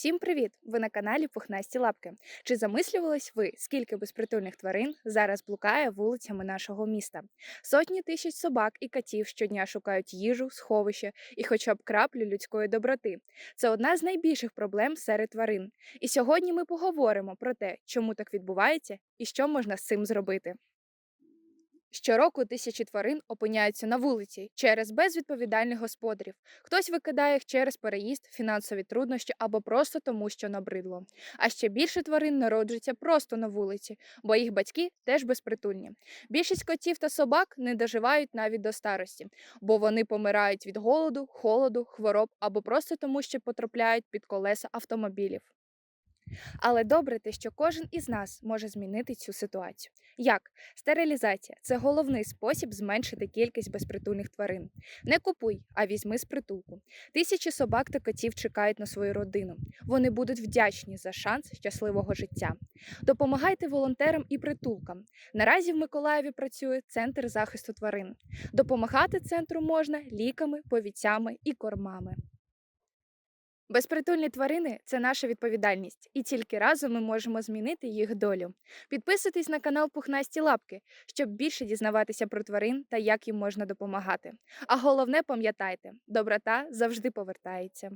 Всім привіт! Ви на каналі Пухнасті Лапки. Чи замислювались ви, скільки безпритульних тварин зараз блукає вулицями нашого міста? Сотні тисяч собак і котів щодня шукають їжу, сховище і хоча б краплю людської доброти. Це одна з найбільших проблем серед тварин. І сьогодні ми поговоримо про те, чому так відбувається і що можна з цим зробити. Щороку тисячі тварин опиняються на вулиці через безвідповідальних господарів. Хтось викидає їх через переїзд, фінансові труднощі або просто тому, що набридло. А ще більше тварин народжується просто на вулиці, бо їх батьки теж безпритульні. Більшість котів та собак не доживають навіть до старості, бо вони помирають від голоду, холоду, хвороб або просто тому, що потрапляють під колеса автомобілів. Але добре те, що кожен із нас може змінити цю ситуацію. Як? Стерилізація це головний спосіб зменшити кількість безпритульних тварин. Не купуй, а візьми з притулку. Тисячі собак та котів чекають на свою родину. Вони будуть вдячні за шанс щасливого життя. Допомагайте волонтерам і притулкам. Наразі в Миколаєві працює центр захисту тварин. Допомагати центру можна ліками, повіцями і кормами. Безпритульні тварини це наша відповідальність, і тільки разом ми можемо змінити їх долю. Підписуйтесь на канал Пухнасті Лапки, щоб більше дізнаватися про тварин та як їм можна допомагати. А головне пам'ятайте, доброта завжди повертається.